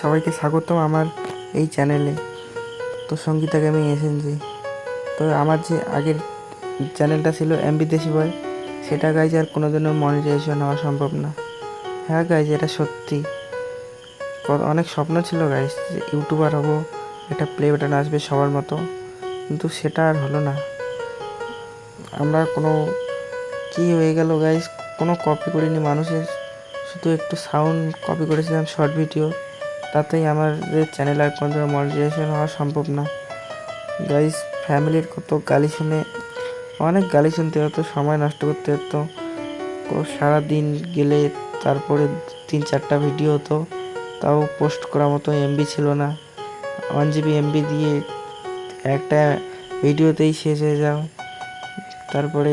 সবাইকে স্বাগতম আমার এই চ্যানেলে। তো সঙ্গীতাকে আমি এসেছি। তো আমার যে আগের চ্যানেলটা ছিল এমবি দেশি বয়, সেটা গাইজ আর কোনো দিনও মনিটাইজেশন হওয়া সম্ভব না। হ্যাঁ গাইজ এটা সত্যি। অনেক স্বপ্ন ছিল গাইজ যে ইউটিউবার হব, একটা প্লে বাটন আসবে সবার মতো। কিন্তু সেটা আর হলো না। আমরা কোনো কি হয়ে গেল গাইজ কোনো কপি করিনি মানুষের। শুধু একটু সাউন্ড কপি করেছিলাম শর্ট ভিডিও তাতেই আমাদের চ্যানেল আর কোনো মনিটাইজেশন হওয়া সম্ভব না। গাইজ ফ্যামিলির কত গালি শুনে, অনেক গালি শুনতে হতো, সময় নষ্ট করতে হতো। সারাদিন গেলে তারপরে তিন চারটা ভিডিও হতো, তাও পোস্ট করার মতো এমবি ছিল না। ওয়ান জিবি এমবি দিয়ে একটা ভিডিওতেই শেষ হয়ে যাও। তারপরে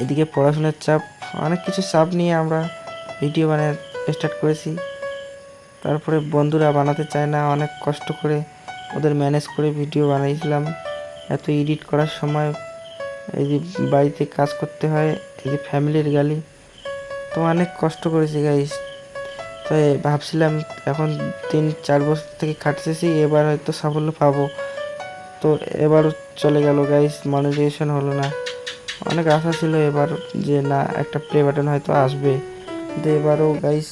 এদিকে পড়াশোনার চাপ, অনেক কিছু চাপ নিয়ে আমরা ভিডিও বানাতে স্টার্ট করেছি। তারপরে বন্ধুরা বানাতে চায় না, অনেক কষ্ট করে ওদের ম্যানেজ করে ভিডিও বানাইছিলাম এত এডিট করার সময় এই যে বাড়িতে কাজ করতে হয়, এই যে ফ্যামিলির গালি, তো অনেক কষ্ট করেছি গাইস তাই ভাবছিলাম এখন তিন, চার বছর থেকে খাটতেছি, এবার হয়তো সাফল্য পাবো। তো এবারও চলে গেল গাইস মনিটাইজেশন হলো না। অনেক আশা ছিল এবার যে না, একটা প্লে বাটন হয়তো আসবে। কিন্তু এবারও গাইস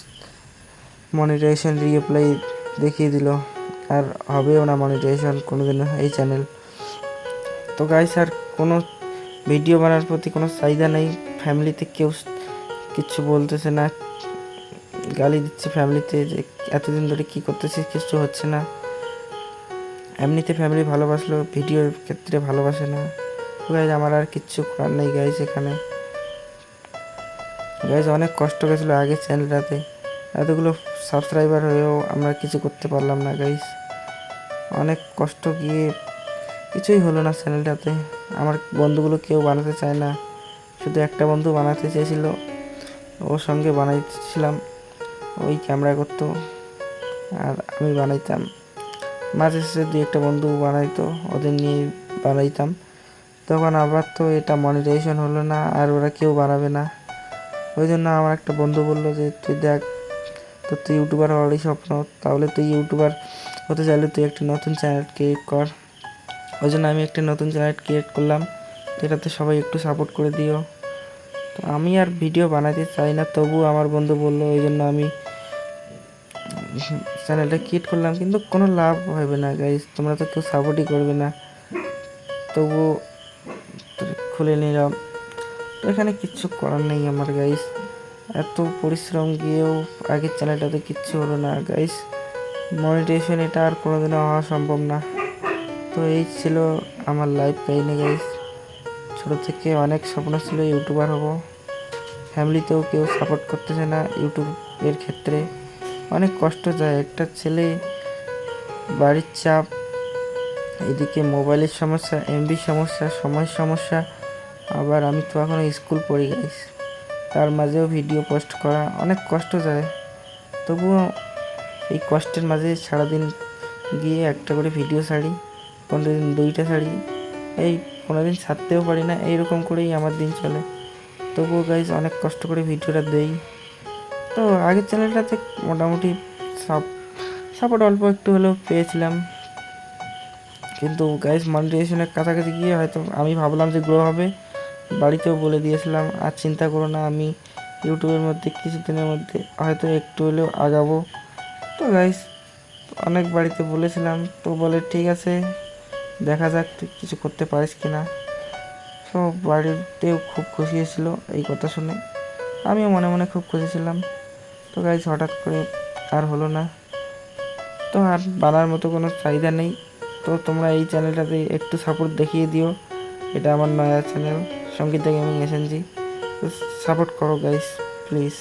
মনিটাইজেশন রিপ্লাই দেখিয়ে দিল। আর হবেও না মনিটাইজেশন কোনোদিন এই চ্যানেল তো গাইস আর কোনো ভিডিও বানার প্রতি কোনো চাহিদা নেই। ফ্যামিলিতে কেউ কিচ্ছু বলতেছে না। গালি দিচ্ছে ফ্যামিলিতে যে এতদিন ধরে কী করতেছিস, কিছু হচ্ছে না। এমনিতে ফ্যামিলি ভালোবাসলো ভিডিওর ক্ষেত্রে ভালোবাসে না। গাইজ আমার আর কিচ্ছু করার নেই গাইজ এখানে। গাইজ অনেক কষ্ট গেছিল আগের চ্যানেলটাতে এতগুলো সাবস্ক্রাইবার হয়েও আমরা কিছু করতে পারলাম না গাইস অনেক কষ্ট গিয়ে কিছুই হলো না চ্যানেলটাতে আমার বন্ধুগুলো কেউ বানাতে চায় না, শুধু একটা বন্ধু বানাতে চেয়েছিল, ওর সঙ্গে বানাইছিলাম, ওই ক্যামেরা করতো, আর আমি বানাইতাম। মাঝে শেষে দুই একটা বন্ধু বানাইতো, ওদের নিয়ে বানাইতাম। তখন আবার তো এটা মনিটাইজেশন হলো না, আর ওরা কেউ বানাবে না। ওই জন্য আমার একটা বন্ধু বলল যে, তুই দেখ তোর তুই ইউটিউবার হওয়ারই স্বপ্ন, তাহলে তুই ইউটিউবার হতে চাইলে তুই একটা নতুন চ্যানেল ক্রিয়েট কর। ওই জন্য আমি একটা নতুন চ্যানেল ক্রিয়েট করলাম। তো এটাতে সবাই একটু সাপোর্ট করে দিও। তো আমি আর ভিডিও বানাতে চাই না তবু আমার বন্ধু বলল, ওই জন্য আমি চ্যানেলটা ক্রিয়েট করলাম। কিন্তু কোনো লাভ হবে না গাইজ তোমরা তো কেউ সাপোর্টই করবে না। তবু খুলে নিলাম। তো এখানে কিচ্ছু করার নেই আমার গাইস এত পরিশ্রম গিয়েও আগের চ্যানেলটাতে কিচ্ছু হলো না গাইস মনিটেশন এটা আর কোনোদিনও হওয়া সম্ভব না। তো এই ছিল আমার লাইফ কাহিনী গাইস ছোটো থেকে অনেক স্বপ্ন ছিল ইউটিউবার হব। ফ্যামিলিতেও কেউ সাপোর্ট করতেছে না ইউটিউবের ক্ষেত্রে। অনেক কষ্ট যায়। একটা ছেলে বাড়ির চাপ, এদিকে মোবাইলের সমস্যা এমবি সমস্যা, সময় সমস্যা, আবার আমি তো এখনও স্কুল পড়ে গেছি তার মাঝেও ভিডিও পোস্ট করা অনেক কষ্ট যায়। তবুও এই কষ্টের মাঝে সারাদিন গিয়ে একটা করে ভিডিও ছাড়ি কোনো দিন দুইটা ছাড়ি, এই কোনো দিন ছাড়তেও পারি না, এইরকম করেই আমার দিন চলে। তবুও গাইজ অনেক কষ্ট করে ভিডিওটা দেই। তো আগের চ্যানেলটাতে মোটামুটি সব সাপোর্ট অল্প একটু হলেও পেয়েছিলাম। কিন্তু গাইস মনিটাইজেশনের কাছাকাছি গিয়ে হয়তো আমি ভাবলাম যে গ্রো হবে। বাড়িতেও বলে দিয়েছিলাম, আর চিন্তা করো না, আমি ইউটিউবের মধ্যে কিছুদিনের মধ্যে হয়তো একটু হলেও আগাবো। তো গাইস অনেক বাড়িতে বলেছিলাম, তো বলে ঠিক আছে, দেখা যাক তুই কিছু করতে পারিস কি না তো বাড়িতেও খুব খুশি হয়েছিল এই কথা শুনে। আমিও মনে মনে খুব খুশি ছিলাম। তো গাইস হঠাৎ করে আর হলো না। তো আর বানার মতো কোনো চাহিদা নেই। তো তোমরা এই চ্যানেলটাতে একটু সাপোর্ট দেখিয়ে দিও। এটা আমার নয়া channel Sangeeta gaming SNG. Support করো গাইস প্লিজ